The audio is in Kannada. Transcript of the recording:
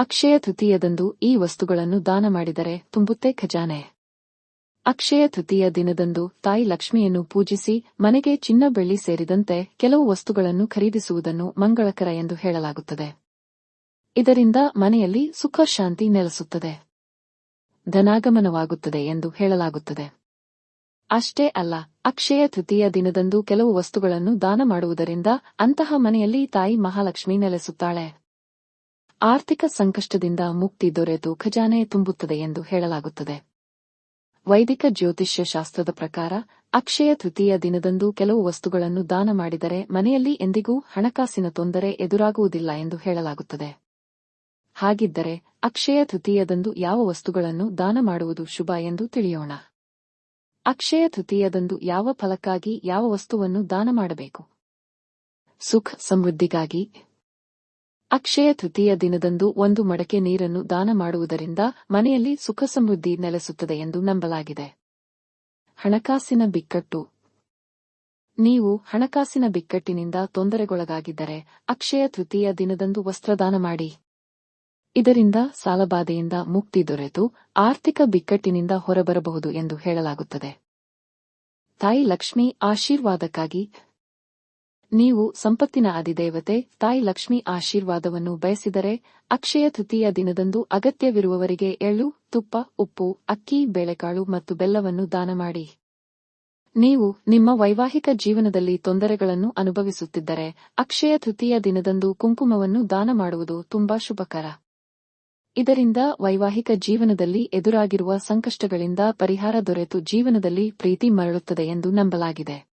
ಅಕ್ಷಯ ತೃತೀಯದಂದು ಈ ವಸ್ತುಗಳನ್ನು ದಾನ ಮಾಡಿದರೆ ತುಂಬುತ್ತೆ ಖಜಾನೆ. ಅಕ್ಷಯ ತೃತೀಯ ದಿನದಂದು ತಾಯಿ ಲಕ್ಷ್ಮಿಯನ್ನು ಪೂಜಿಸಿ ಮನೆಗೆ ಚಿನ್ನ ಬೆಳ್ಳಿ ಸೇರಿದಂತೆ ಕೆಲವು ವಸ್ತುಗಳನ್ನು ಖರೀದಿಸುವುದನ್ನು ಮಂಗಳಕರ ಎಂದು ಹೇಳಲಾಗುತ್ತದೆ. ಇದರಿಂದ ಮನೆಯಲ್ಲಿ ಸುಖ ಶಾಂತಿ ನೆಲೆಸುತ್ತದೆ. ಧನಾಗಮನವಾಗುತ್ತದೆ ಎಂದು ಹೇಳಲಾಗುತ್ತದೆ. ಅಷ್ಟೇ ಅಲ್ಲ, ಅಕ್ಷಯ ತೃತೀಯ ದಿನದಂದು ಕೆಲವು ವಸ್ತುಗಳನ್ನು ದಾನ ಮಾಡುವುದರಿಂದ ಅಂತಹ ಮನೆಯಲ್ಲಿ ತಾಯಿ ಮಹಾಲಕ್ಷ್ಮಿ ನೆಲೆಸುತ್ತಾಳೆ. ಆರ್ಥಿಕ ಸಂಕಷ್ಟದಿಂದ ಮುಕ್ತಿ ದೊರೆತು ಖಜಾನೆ ತುಂಬುತ್ತದೆ ಎಂದು ಹೇಳಲಾಗುತ್ತದೆ. ವೈದಿಕ ಜ್ಯೋತಿಷ್ಯ ಶಾಸ್ತ್ರದ ಪ್ರಕಾರ, ಅಕ್ಷಯ ತೃತೀಯ ದಿನದಂದು ಕೆಲವು ವಸ್ತುಗಳನ್ನು ದಾನ ಮಾಡಿದರೆ ಮನೆಯಲ್ಲಿ ಎಂದಿಗೂ ಹಣಕಾಸಿನ ತೊಂದರೆ ಎದುರಾಗುವುದಿಲ್ಲ ಎಂದು ಹೇಳಲಾಗುತ್ತದೆ. ಹಾಗಿದ್ದರೆ, ಅಕ್ಷಯ ತೃತೀಯದಂದು ಯಾವ ವಸ್ತುಗಳನ್ನು ದಾನ ಮಾಡುವುದು ಶುಭ ಎಂದು ತಿಳಿಯೋಣ. ಅಕ್ಷಯ ತೃತೀಯದಂದು ಯಾವ ಫಲಕ್ಕಾಗಿ ಯಾವ ವಸ್ತುವನ್ನು ದಾನ ಮಾಡಬೇಕು? ಸುಖ ಸಮೃದ್ಧಿಗಾಗಿ ಅಕ್ಷಯ ತೃತೀಯ ದಿನದಂದು ಒಂದು ಮಡಕೆ ನೀರನ್ನು ದಾನ ಮಾಡುವುದರಿಂದ ಮನೆಯಲ್ಲಿ ಸುಖ ಸಮೃದ್ಧಿ ನೆಲೆಸುತ್ತದೆ ಎಂದು ನಂಬಲಾಗಿದೆ. ಹಣಕಾಸಿನ ಬಿಕ್ಕಟ್ಟು. ನೀವು ಹಣಕಾಸಿನ ಬಿಕ್ಕಟ್ಟಿನಿಂದ ತೊಂದರೆಗೊಳಗಾಗಿದ್ದರೆ ಅಕ್ಷಯ ತೃತೀಯ ದಿನದಂದು ವಸ್ತ್ರದಾನ ಮಾಡಿ. ಇದರಿಂದ ಸಾಲಬಾಧೆಯಿಂದ ಮುಕ್ತಿ ದೊರೆತು, ಆರ್ಥಿಕ ಬಿಕ್ಕಟ್ಟಿನಿಂದ ಹೊರಬರಬಹುದು ಎಂದು ಹೇಳಲಾಗುತ್ತದೆ. ತಾಯಿ ಲಕ್ಷ್ಮಿ ಆಶೀರ್ವಾದಕ್ಕಾಗಿ ನೀವು ಸಂಪತ್ತಿನ ಅಧಿದೇವತೆ, ತಾಯಿ ಲಕ್ಷ್ಮಿ ಆಶೀರ್ವಾದವನ್ನು ಬಯಸಿದರೆ, ಅಕ್ಷಯ ತೃತೀಯ ದಿನದಂದು ಅಗತ್ಯವಿರುವವರಿಗೆ ಎಳ್ಳು, ತುಪ್ಪ, ಉಪ್ಪು, ಅಕ್ಕಿ, ಬೇಳೆಕಾಳು ಮತ್ತು ಬೆಲ್ಲವನ್ನು ದಾನ ಮಾಡಿ. ನೀವು ನಿಮ್ಮ ವೈವಾಹಿಕ ಜೀವನದಲ್ಲಿ ತೊಂದರೆಗಳನ್ನು ಅನುಭವಿಸುತ್ತಿದ್ದರೆ, ಅಕ್ಷಯ ತೃತೀಯ ದಿನದಂದು ಕುಂಕುಮವನ್ನು ದಾನ ಮಾಡುವುದು ತುಂಬಾ ಶುಭಕರ. ಇದರಿಂದ ವೈವಾಹಿಕ ಜೀವನದಲ್ಲಿ ಎದುರಾಗಿರುವ ಸಂಕಷ್ಟಗಳಿಂದ ಪರಿಹಾರ ದೊರೆತು ಜೀವನದಲ್ಲಿ ಪ್ರೀತಿ ಮರಳುತ್ತದೆ ಎಂದು ನಂಬಲಾಗಿದೆ.